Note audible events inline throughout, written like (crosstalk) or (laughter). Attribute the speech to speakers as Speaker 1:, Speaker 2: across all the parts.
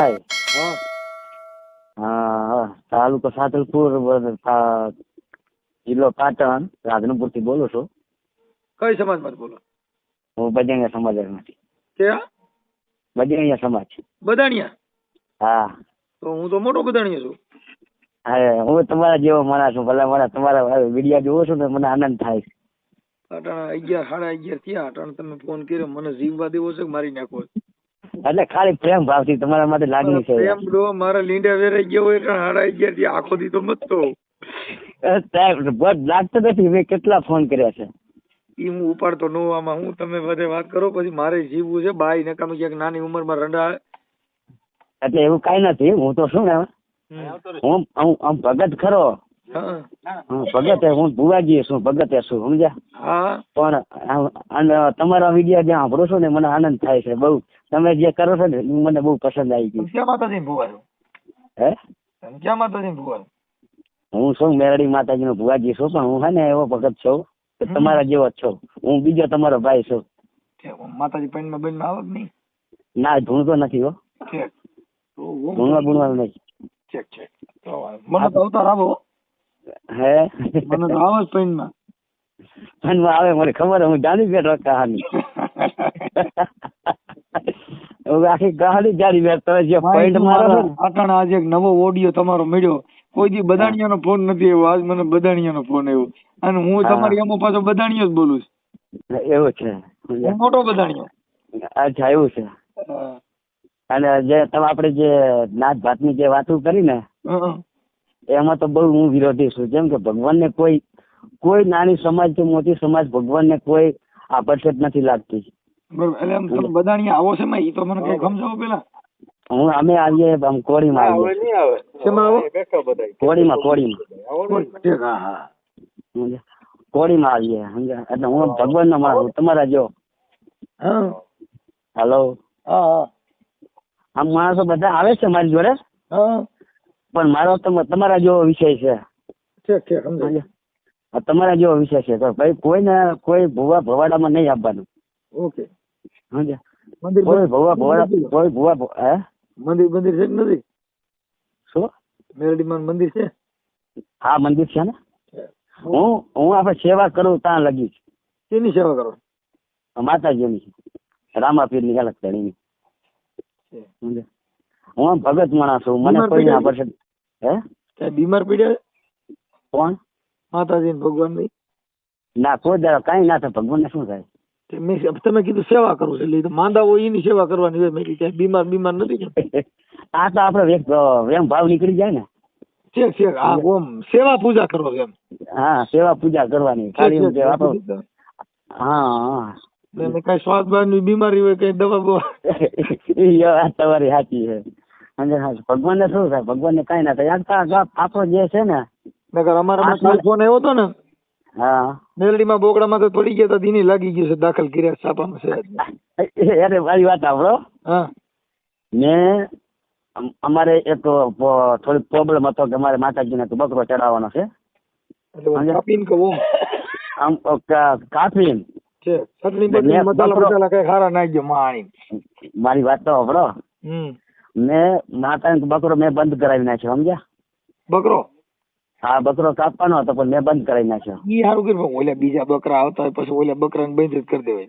Speaker 1: થાય.
Speaker 2: હા.
Speaker 1: હા તાલુકો સાતલપુર જિલ્લો પાટણ રાધનપુરથી બોલું છું.
Speaker 2: કઈ સમાજમાં બોલો?
Speaker 1: હું બજાણિયા સમાજમાંથી
Speaker 2: કે
Speaker 1: બજંગિયા સમાજ.
Speaker 2: બદાણિયા
Speaker 1: હા.
Speaker 2: તો હું તો મોટો બદાણિયા છું.
Speaker 1: હા હું તમારા જેવો માણસ છું. ભલા મારા તમારા વિડિયા જોઉં છું ને મને આનંદ થાય.
Speaker 2: અટાણા અગિયાર સાડા અગિયાર થયા. અટાણા તમે ફોન કર્યો. મને જીવવા દેવો છે મારી નાખવો છે?
Speaker 1: એટલે ખાલી પ્રેમ ભાવથી તમારા માટે લાગણી છે.
Speaker 2: પ્રેમ ડો મારા લીંડા વેરાઈ ગયો હોય એટલે સાડા ગયા થી આખો દી તો મતતો
Speaker 1: સાહેબ, બસ લાગતો નથી મેં કેટલા ફોન કર્યા છે?
Speaker 2: ઈ હું ઉપાડતો નો આમાં હું તમે બધે વાત કરો પછી મારે જીવવું છે બાઈ નકામી ક્યાંક નાની ઉંમરમાં રંડા
Speaker 1: એટલે એવું કઈ નથી હું તો શું ને હું હું ભગત ખરો.
Speaker 2: હા.
Speaker 1: હું ભગત હું ભુવાજી છું ભગત છું સમજ્યા? પણ તમારા વીડિયો જે સાંભળું છું ને મને આનંદ થાય છે બહુ. તમે જે કરો છો ને મને બહુ પસંદ આવી ગયું.
Speaker 2: ક્યાં માતાજી
Speaker 1: હે?
Speaker 2: ક્યાં માતાજી
Speaker 1: હું છું મેરડી માતાજીનો ભુવાજી છું પણ હું હે ને એવો ભગત છું તમારા જેવો જ છું. હું બીજો તમારો ભાઈ છું.
Speaker 2: માતાજી પૈનમાં બૈનમાં આવે કે નહીં?
Speaker 1: ના ધૂણતો નથી હો.
Speaker 2: ભૂણવા
Speaker 1: ધૂણવા બુણવાનું નહીં.
Speaker 2: ચેક ચેક મને તો અવતાર આવો
Speaker 1: હે?
Speaker 2: મને તો આવે
Speaker 1: મનમાં મને ખબર હું જાણી બેઠો કહાની હું આખી કહાની જાણી બેઠો જે પોઈન્ટ મારો છો
Speaker 2: આજે એક નવો ઓડિયો તમારો મળ્યો. કોઈ દી બદાણિયાનો ફોન નથી આવ્યો. આજ મને બદાણિયાનો ફોન આવ્યો. અને હું તમારી એમાં પાછો બદાણિયો જ બોલું
Speaker 1: એવું છે.
Speaker 2: હું મોટો બદાણિયો
Speaker 1: અચ્છા એવું છે. અને જે તમે આપણે જે નાત ભાતની જે વાતો કરી ને. એમાં તો બહુ હું વિરોધી છું. જેમ કે ભગવાનને કોઈ કોઈ નાની સમાજ કે મોટી સમાજ ભગવાનને કોઈ આકર્ષિત નથી લાગતી.
Speaker 2: બરોબર. એટલે એમ તમે બદાણિયા આવો છે માં ઈ તો મને કઈ સમજાવો પેલા.
Speaker 1: હું અમે આવીએ આમ કોળીમાં આવીએ.
Speaker 2: શેમાં આવો? હા હા?
Speaker 1: કોળીમાં આવીએ. સમજ્યા? એટલે હું ભગવાનનો માણસ તમારા જો.
Speaker 2: હા.
Speaker 1: હેલો
Speaker 2: હા હા.
Speaker 1: આમ માણસો બધા આવે છે મારી જોડે?
Speaker 2: હા.
Speaker 1: પણ મારો તમ- તમારા જેવો વિષય છે.
Speaker 2: ઠીક ઠીક સમજાય
Speaker 1: તમારા જેવો વિષય છે. ભાઈ કોઈને કોઈ ભુવા ભવાડામાં નહીં આપવાનું
Speaker 2: ઓકે.
Speaker 1: સમજે
Speaker 2: મંદિર
Speaker 1: કોઈ ભૂવા ભવાડા કોઈ ભૂવા હે?
Speaker 2: મંદિર મંદિર છે કે નથી?
Speaker 1: શું?
Speaker 2: મેરડીમાં મંદિર છે?
Speaker 1: હા મંદિર છે ને? હું હું આપણે સેવા કરું ત્યાં લગી
Speaker 2: સેવા કરો?
Speaker 1: માતાજીની. રામાપીરની અલગ સમજ્યા? હું ભગત માણસ છું. મને કોઈ ના પડશે હે?
Speaker 2: કઈ બીમાર પડ્યા?
Speaker 1: કોણ?
Speaker 2: માતાજી ભગવાનની ના
Speaker 1: કોઈ દાડો કઈ ના થાય ભગવાનને શું થાય?
Speaker 2: મેં તમે કીધું સેવા કરું છું. એટલે માંદા હોય એની સેવા કરવાની હોય મેં કીધું બીમાર બીમાર નથી (laughs)
Speaker 1: આ તો આપડે વેમ ભાવ નીકળી જાય ને.
Speaker 2: ઠીક ઠીક. આ ઓમ સેવા પૂજા કરો એમ.
Speaker 1: હા સેવા પૂજા કરવાની ખાલી હા
Speaker 2: કઈ શ્વાસ બહારની બીમારી હોય કઈ દવા (laughs)
Speaker 1: તમારી સાચી છે. સમજ્યા? ભગવાનને શું થાય ભગવાનને કાંઈ ના થાય આ આપણો જે છે ને
Speaker 2: નકર અમારા ફોન આવ્યો હતો ને
Speaker 1: હા
Speaker 2: મેલડીમાં બોકડામાં તો પડી ગયા તો દીની લાગી ગયું છે દાખલ કર્યા છે છે
Speaker 1: અરે મારી વાત સાંભળો
Speaker 2: હા
Speaker 1: મેં અમારે એક થોડીક પ્રોબ્લેમ હતો કે અમારે માતાજીને તો બકરો ચડાવવાનો છે.
Speaker 2: કાપીને
Speaker 1: આમ કાપીને મારી વાત તો સાંભળો મેં માતા બકરો મેં બંધ કરાવી નાખ્યો સમજ્યા?
Speaker 2: બકરો?
Speaker 1: હા બકરો કાપવાનો હતો પણ મેં બંધ કરાવી નાખ્યો.
Speaker 2: ઈ સારું કર્યું ઓલા બીજા બકરા આવતા હોય પછી ઓલા બકરાને બંધ જ કરી દેવાય.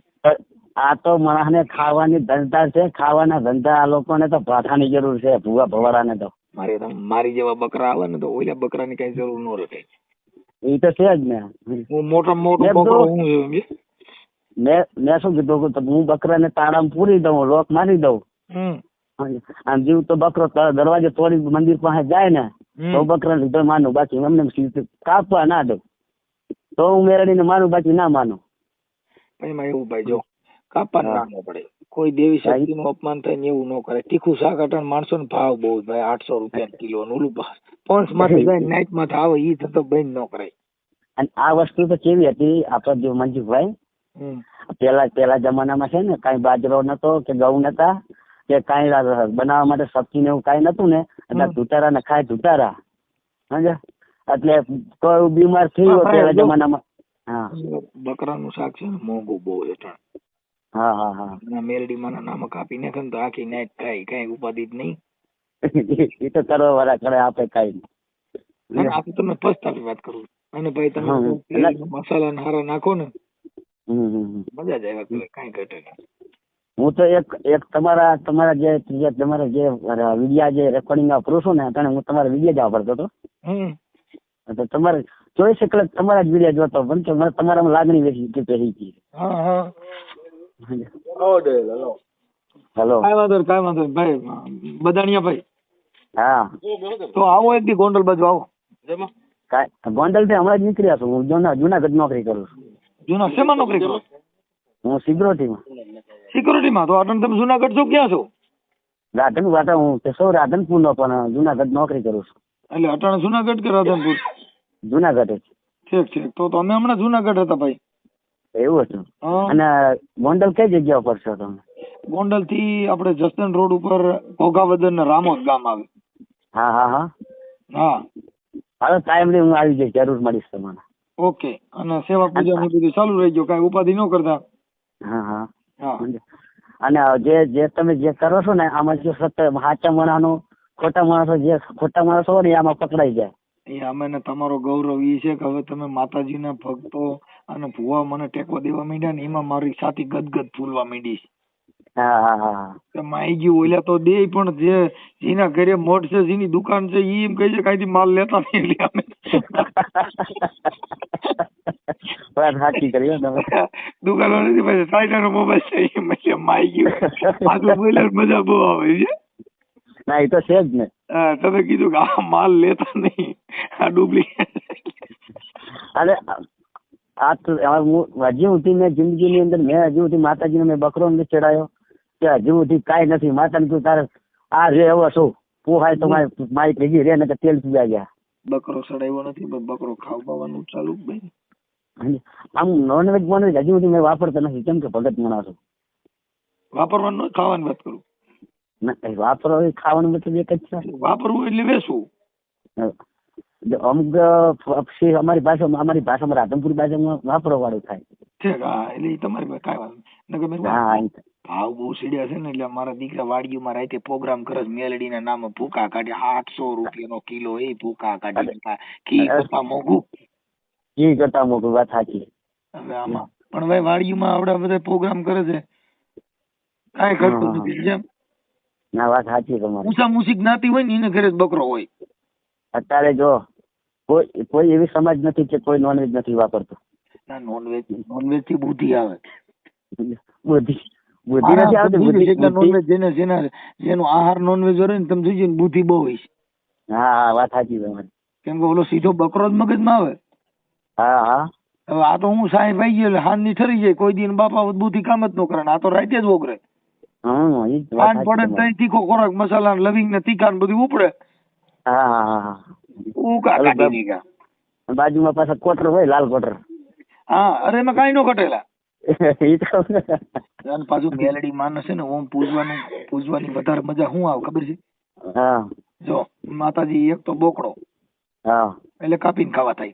Speaker 1: આ તો માણસને ખાવાની ધંધા છે ખાવાના ધંધા આ લોકોને તો ભાઠાની જરૂર છે ભૂવા ભવાડાને તો.
Speaker 2: મારે મારી જેવા બકરા આવે ને તો ઓલા બકરાની કઈ જરૂર ન રહે.
Speaker 1: એ તો છે જ ને.
Speaker 2: હું મોટા મોટો
Speaker 1: મેં
Speaker 2: બકરો હું
Speaker 1: મેં મેં શું કીધું કે હું બકરાને તાળામાં પૂરી દઉં લોક મારી દઉં. આમ જીવ તો બકરો દરવાજો તોડી મંદિર પાસે જાય ને તો બકરા લીધો માનું બાકી અમને કાપવા ના દઉં. તો હું મેરડીને માનું બાકી ના માનું.
Speaker 2: એમાં એવું ભાઈ જો
Speaker 1: કાપવા
Speaker 2: ના પડે કોઈ દેવી શક્તિ નું અપમાન થાય ને એવું ન કરે. તીખું શાક અટાણ માણસો ને ભાવ બહુ ભાઈ આઠસો રૂપિયા કિલો નું ઓલું પોન્સમાંથી જાય (laughs) નાઈટમાં આવે ઈ થતો બંધ ન કરાય.
Speaker 1: અને આ વસ્તુ તો કેવી હતી આપડે જે મંજુભાઈ પેલા પેલા જમાનામાં છે ને કઈ બાજરો નતો કે ઘઉં નતા કે કાંઈ બનાવવા માટે સબ્જી ને એવું કાંઈ નતું ને એટલે. ધુતારા ને ખાય ધુતારા. સમજ્યા? એટલે કોઈ બીમાર થઈ
Speaker 2: હા,
Speaker 1: ગયો પેલા જમાનામાં. હા.
Speaker 2: બકરાનું શાક છે ને મોંઘું બહુ હેઠળ.
Speaker 1: હા હા હા.
Speaker 2: મેલડી માં નામ કાપીને ને તો આખી નાઈટ ખાય કઈ ઉપાધિ જ નહીં. (laughs)
Speaker 1: એ તો કરવા વાળા કરે આપે કઈ
Speaker 2: આ તમે પસ્તાની વાત કરું અને ભાઈ તમે મસાલા ને હારા નાખો ને મજા જ આવ્યા કાંઈ ઘટે નહીં.
Speaker 1: હું તો એક એક તમારા તમારા જે જે તમારા જે વિડિયા જે રેકોર્ડિંગ વાપરું છું ને તને હું તમારા વિડિયા જ વાપરતો હતો. તો તમારે ચોવીસ કલાક તમારા જ વિડિયા જોતો પણ તો મને તમારામાં લાગણી વેચી કે પહેરી ગઈ.
Speaker 2: હા હા. હેલો. કાંઈ વાંધો નહીં કાંઈ વાંધો નહીં. ભાઈ બદાણિયા ભાઈ.
Speaker 1: હા.
Speaker 2: તો આવો એક દી ગોંડલ બાજુ આવો.
Speaker 1: કાંઈ ગોંડલથી હમણાં જ નીકળ્યા છું. હું જૂના જુનાગઢ નોકરી કરું છું.
Speaker 2: જૂના શેમાં નોકરી કરું?
Speaker 1: હું સિક્યુરિટીમાં
Speaker 2: સિક્યુરિટીમાં? તો આટલું તમે જુનાગઢ છો ક્યાં છો?
Speaker 1: રાધન વાતા હું સૌ રાધનપુર નો પણ જુનાગઢ નોકરી કરું છું.
Speaker 2: એટલે અટાણે જુનાગઢ કે રાધનપુર?
Speaker 1: જુનાગઢ. જ
Speaker 2: ઠીક ઠીક. તો તમે હમણાં જુનાગઢ હતા ભાઈ.
Speaker 1: એવું હતું? અને ગોંડલ કઈ જગ્યા ઉપર છો તમે?
Speaker 2: ગોંડલથી આપણે જસદણ રોડ ઉપર ઘોઘાવદર ને રામોદ ગામ આવે.
Speaker 1: હા હા હા.
Speaker 2: હા.
Speaker 1: હવે ટાઈમ હું આવી જઈશ જરૂર મળીશ તમને.
Speaker 2: ઓકે. અને સેવા પૂજા બધું ચાલુ રહી ગયો. કઈ ઉપાધિ ન કરતા?
Speaker 1: હા હા. અને જે જે તમે જે કરો છો ને આમાં જો સત્ય સાચા માણસો ખોટા માણસો જે ખોટા માણસો હોય ને આમાં પકડાઈ જાય.
Speaker 2: એ અમે તમારો ગૌરવ એ છે કે હવે તમે માતાજીના ભક્તો અને ભુવા મને ટેકો દેવા માંડ્યા ને એમાં મારી છાતી ગદગદ ફૂલવા માંડી માઈ ગયું ઓલ્યા તો દે પણ જે જેના ઘરે મોઢ છે જેની દુકાન છે ઈ એમ કહે છે કાંઈથી માલ લેતા નહીં એટલે અમે
Speaker 1: વાત સાચી કરી તમે. (laughs)
Speaker 2: દુકાન નથી પછી સાઈડર મોબાઈલ છે એટલે માઈ ગયું. આ તો ને મજા બહુ આવે છે.
Speaker 1: ના એ તો છે જ ને.
Speaker 2: હા, તમે કીધું કે આ માલ લેતા નહીં. આ ડુપ્લિકેટ
Speaker 1: અરે આ તો હું હજી સુધી મેં જિંદગીની અંદર મેં હજી સુધી માતાજીને મેં બકરો નથી ચડાયો કે હજી સુધી કાંઈ નથી. માતાને કીધું તારે આ રે એવો શું પોહાય તો મારી મારી ભેગી રે ને તેલ પીવા ગયા.
Speaker 2: બકરો ચડાવ્યો નથી બકરો ખાવવાનું ચાલુ ભાઈ.
Speaker 1: આમ નોનવેજ બોનવેજ હજી સુધી મેં વાપરતો નથી. કેમ કે ભગત માણસ છું
Speaker 2: વાપરવાનું નથી, ખાવાની વાત કરું.
Speaker 1: ના, વાપરો ખાવાનું મતલબ એક જ છે.
Speaker 2: વાપરવું એટલે
Speaker 1: વેચવું. અમુક પક્ષી અમારી ભાષામાં અમારી ભાષામાં રાધનપુર ભાષામાં વાપરો વાળું થાય.
Speaker 2: હા એટલે તમારી કઈ વાત નહીં.
Speaker 1: હા
Speaker 2: ભાવ બહુ સીડ્યા છે ને એટલે મારા દીકરા વાડીઓમાં રાતે પ્રોગ્રામ કરે મેલડી મેલડીના નામે ભૂકા કાઢે આઠસો રૂપિયાનો કિલો એ ભૂકા કાઢી. મોંઘું.
Speaker 1: ઈ કરતા મોટું વાત સાચી.
Speaker 2: હવે આમાં. પણ ભાઈ વાડીઓમાં આવડા બધા પ્રોગ્રામ કરે છે. કાંઈ કરતું. નથી જેમ
Speaker 1: ના વાત સાચી તમારી.
Speaker 2: ઉસા મુસી જ્ઞાતિ હોય ને એને ઘરે જ બકરો હોય.
Speaker 1: અત્યારે જો કોઈ કોઈ એવી સમાજ નથી કે કોઈ નોનવેજ નથી વાપરતો.
Speaker 2: ના નોનવેજ નોનવેજથી બુદ્ધિ આવે.
Speaker 1: બુદ્ધિ બુદ્ધિ નથી આવતી
Speaker 2: બુદ્ધિ નોનવેજ જેને જેના જેનો આહાર નોનવેજ હોય ને તમે જોઈજો બુદ્ધિ બહુ હોય
Speaker 1: હા હા વાત સાચી તમારી.
Speaker 2: કેમ કે ઓલો સીધો બકરો જ મગજમાં આવે.
Speaker 1: હા હા.
Speaker 2: હવે આ તો હું સાહેબ ભાઈ ગયો હાંજની ઠરી જાય. કોઈ દિન બાપા બુદ્ધિ કામ જ ન કરે આ તો રાતે જ
Speaker 1: ઓગરે જ વાત
Speaker 2: ખાંડ પડે ને તઈ તીખો ખોરાક મસાલા ને લવિંગ ને તીખા ને બધું ઉપડે.
Speaker 1: હા હા હા હા.
Speaker 2: ઉકા
Speaker 1: હવે
Speaker 2: કાઢી
Speaker 1: બાપ-
Speaker 2: નીકળ્યા
Speaker 1: બાજુમાં પાછા કોટર હોય લાલ કોટર.
Speaker 2: હા અરે એમાં કાંઈ નો કટેલા (laughs)
Speaker 1: ઈ તો
Speaker 2: અને પાછું મેલડી માણસ છે ને ઓમ પૂજવાનું પૂજવાની વધારે મજા શું આવે ખબર છે?
Speaker 1: હા.
Speaker 2: જો માતાજી એક તો બોકડો.
Speaker 1: હા.
Speaker 2: એટલે કાપીને ખાવા થાય.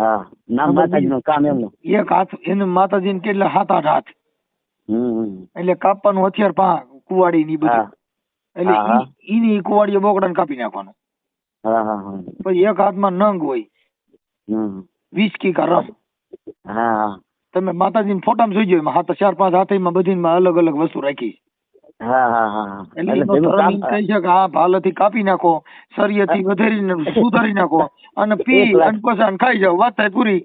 Speaker 1: હા નામ માતાજીનું કામ એમનું.
Speaker 2: એક હાથ એને માતાજીને કેટલા હાથ આઠ હાથ. એટલે કાપવાનું હથિયાર પા કુવાડી ની બધું. એટલે એની કુવાડીઓ બોકડા ને કાપી નાખવાનું. પછી એક હાથમાં નંગ હોય
Speaker 1: હમ.
Speaker 2: વિસ્કી કા
Speaker 1: રસ.
Speaker 2: તમે માતાજી ફોટામાં જોઈ જાય હાથ ચાર પાંચ હાથ હાથમાં બધી અલગ અલગ વસ્તુ રાખી. ભાલાથી કાપી નાખો સરિયેથી વધારી (laughs) સુધારી નાખો અને પી અને ખાઈ જાવ વાત થાય પૂરી.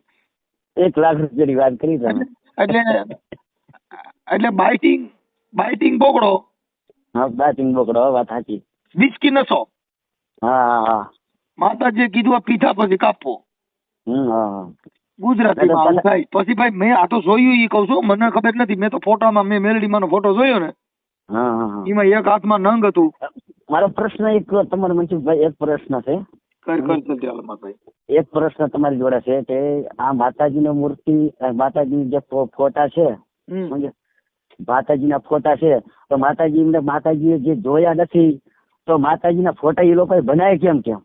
Speaker 1: એક લાખ રૂપિયાની વાત કરી તમે. (laughs)
Speaker 2: એટલે એટલે બાઇટિંગ બાઇટિંગ બોકડો.
Speaker 1: હા બાઇટિંગ બોકડો વાત સાચી.
Speaker 2: વિસ્કી નસો.
Speaker 1: હા હા
Speaker 2: માતાજીએ કીધું આ પીઠા પછી કાપવો
Speaker 1: હમ હા
Speaker 2: ગુજરાતીમાં થાય. પછી ભાઈ મેં આ તો જોયું એ કહું છું. મને ખબર નથી. મેં તો ફોટામાં મેં મેલડીમાંનો ફોટો જોયો ને. એમાં એક હાથમાં નંગ હતું.
Speaker 1: મારો પ્રશ્ન એક તમારે મનસુખભાઈ એક પ્રશ્ન છે.
Speaker 2: માતાજી
Speaker 1: એક પ્રશ્ન તમારી જોડે છે કે આ માતાજીની મૂર્તિ માતાજી જે ફોટા છે? માતાજીના ફોટા છે તો માતાજી માતાજી માતાજીએ જે જોયા નથી તો માતાજીના ફોટા એ લોકોએ બનાવે કેમ કેમ?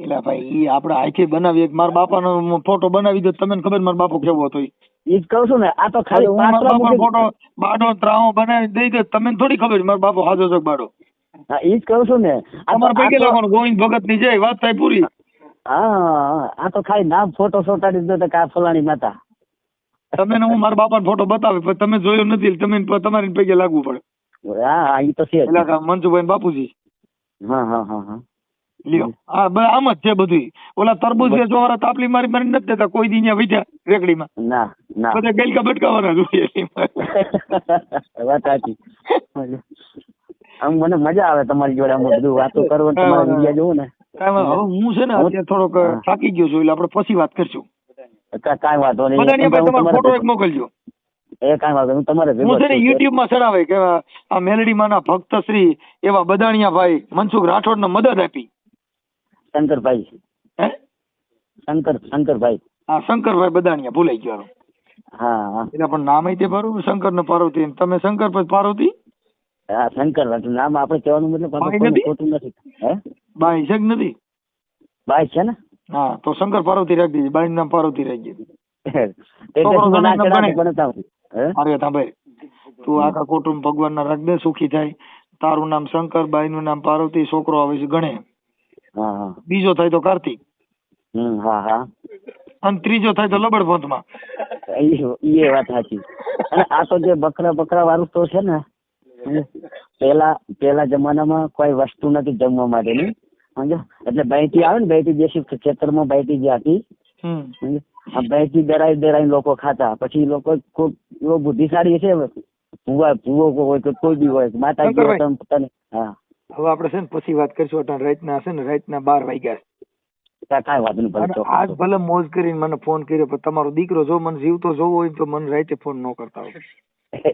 Speaker 2: એટલે ભાઈ ઈ આપણે આખી બનાવી એક મારા બાપાનો ફોટો બનાવી દો તમને ખબર મારા બાપો કેવો હતો. ઈ?
Speaker 1: જ કહું છું ને આ તો
Speaker 2: ખાલી
Speaker 1: ખાલી
Speaker 2: મારા બાપાનો ફોટો બાડો ત્રાવો બનાવી દઈ દે તમને થોડી ખબર મારા બાપો હાજો છે બાડો?
Speaker 1: હા ઈ જ કહું છું ને આ
Speaker 2: પૈકી
Speaker 1: તો-
Speaker 2: ગોવિંદ ભગતની જય વાત થાય પૂરી.
Speaker 1: હા આ તો ખાલી નામ ફોટો સોટાડી દો તો કે ફલાણી માતા.
Speaker 2: તમે હું મારા બાપાનો ફોટો બતાવે પણ તમે જોયો નથી તમે તમારી પૈકી લાગવું પડે.
Speaker 1: હા ઈ તો છે.
Speaker 2: એટલે મનસુભાઈ બાપુજી.
Speaker 1: હા હા હા હા.
Speaker 2: લ્યો. આ આમ જ છે બધું ઓલા તરબૂજ છે વાળા તાપલી મારી મારી નથી દેતા કોઈ દી વૈધા રેકડીમાં.
Speaker 1: ના ના.
Speaker 2: બધા ગલકા બટકાવાના જોઈએ (laughs)
Speaker 1: વાત સાચી. આમ મને મજા આવે તમારી જોડે આમ બધું વાતો કરવું તમારા વિડિયા જોઉં ને.
Speaker 2: હું છે ને અત્યારે થોડોક. થાકી ગયો છું એટલે આપણે પછી વાત કરશું.
Speaker 1: કાંઈ વાંધો નહીં.
Speaker 2: ફોટો એક મોકલજો.
Speaker 1: એ કાંઈ વાંધો હું તમારે
Speaker 2: હું છે ને યુટ્યુબમાં ચડાવે કે આ મેલડી ના ભક્ત શ્રી એવા બદાણિયા ભાઈ મનસુખ રાઠોડ ને મદદ આપી.
Speaker 1: શંકરભાઈ શંકર શંકરભાઈ.
Speaker 2: હા શંકરભાઈ બદાણિયા ભૂલાઈ ગયો
Speaker 1: હા
Speaker 2: એટલે પણ નામ તે પારું શંકર ને પાર્વતી તમે શંકર પછી પાર્વતી?
Speaker 1: હા શંકર નામ આપણે કહેવાનું મતલબ
Speaker 2: નથી?
Speaker 1: ખોટું નથી. હે?
Speaker 2: બાઈ છે કે નથી?
Speaker 1: બાઈ છે ને?
Speaker 2: હા તો શંકર પાર્વતી રાખી દીધી. બાઈ નામ પાર્વતી રાખી દીધી.
Speaker 1: તે
Speaker 2: અરે આખા કુટુંબ ભગવાન ના રાખ દે સુખી થાય. તારું નામ શંકર બાઈ નું નામ પાર્વતી છોકરો આવે છે ગણે. બીજો થાય તો કાર્તિક.
Speaker 1: હા હા.
Speaker 2: અને ત્રીજો થાય તો લબડ પંથમાં
Speaker 1: ઈ ઈ એ વાત સાચી. અને આ તો જે બકરા બકરા વાળું તો છે ને? પેલા પેલા જમાનામાં કોઈ વસ્તુ નથી જમવા માટેની. સમજો એટલે બહેતી આવે ને બાયટી ખેતર ખેતરમાં બહેતી જે હતી? આ બાયટી દરાઈ દરાઈ લોકો ખાતા. પછી લોકો કોક એવો બુદ્ધિશાળી છે ભૂવા ભૂવો હોય કે કોઈ બી હોય માતાજી પોતાની હા.
Speaker 2: હવે આપણે છે ને પછી વાત કરીશું અટાણ રાતના છે ને રાતના બાર વાગ્યા છે.
Speaker 1: કાંઈ વાંધો નહીં ભલે
Speaker 2: આજ ભલે મોજ કરીને મને ફોન કર્યો પણ તમારો દીકરો જો મને જીવતો જોવો હોય તો મને રાતે ફોન ન કરતા હોય.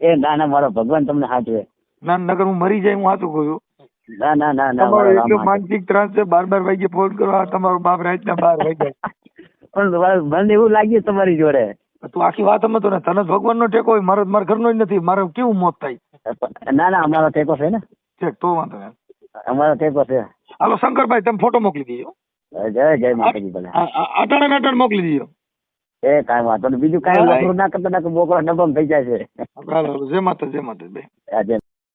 Speaker 1: એ ના ના મારો ભગવાન તમને સાચવે.
Speaker 2: ના નગર હું મરી જાય હું સાચું કહું છું.
Speaker 1: ના ના ના ના
Speaker 2: તમારો એટલો માનસિક ત્રાસ છે બાર બાર વાગે ફોન કરો આ તમારો બાપ રાતના બાર વાગ્યા (laughs)
Speaker 1: પણ મને એવું લાગ્યું તમારી જોડે.
Speaker 2: તું આખી વાત સમજતો ને તને ભગવાન નો ટેકો હોય મારો મારા ઘરનો જ નથી મારે કેવું મોત થાય?
Speaker 1: ના ના અમારો ટેકો છે ને.
Speaker 2: ઠીક તો વાંધો નહીં.
Speaker 1: અમારો ટેકો છે.
Speaker 2: હાલો શંકરભાઈ તમે ફોટો મોકલી દીજો.
Speaker 1: જય જય માતાજી ભલે.
Speaker 2: અટાણે ને અટાણે મોકલી દીજો.
Speaker 1: એ કાંઈ વાંધો નહીં. બીજું કાંઈ વાંધો ના કરતા ના બોકડા ડબમ થઈ જાય છે.
Speaker 2: હાલો. જય માતા જય માતા
Speaker 1: જય